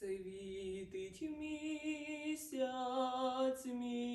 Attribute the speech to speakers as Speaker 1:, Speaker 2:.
Speaker 1: Світить місяць, мій.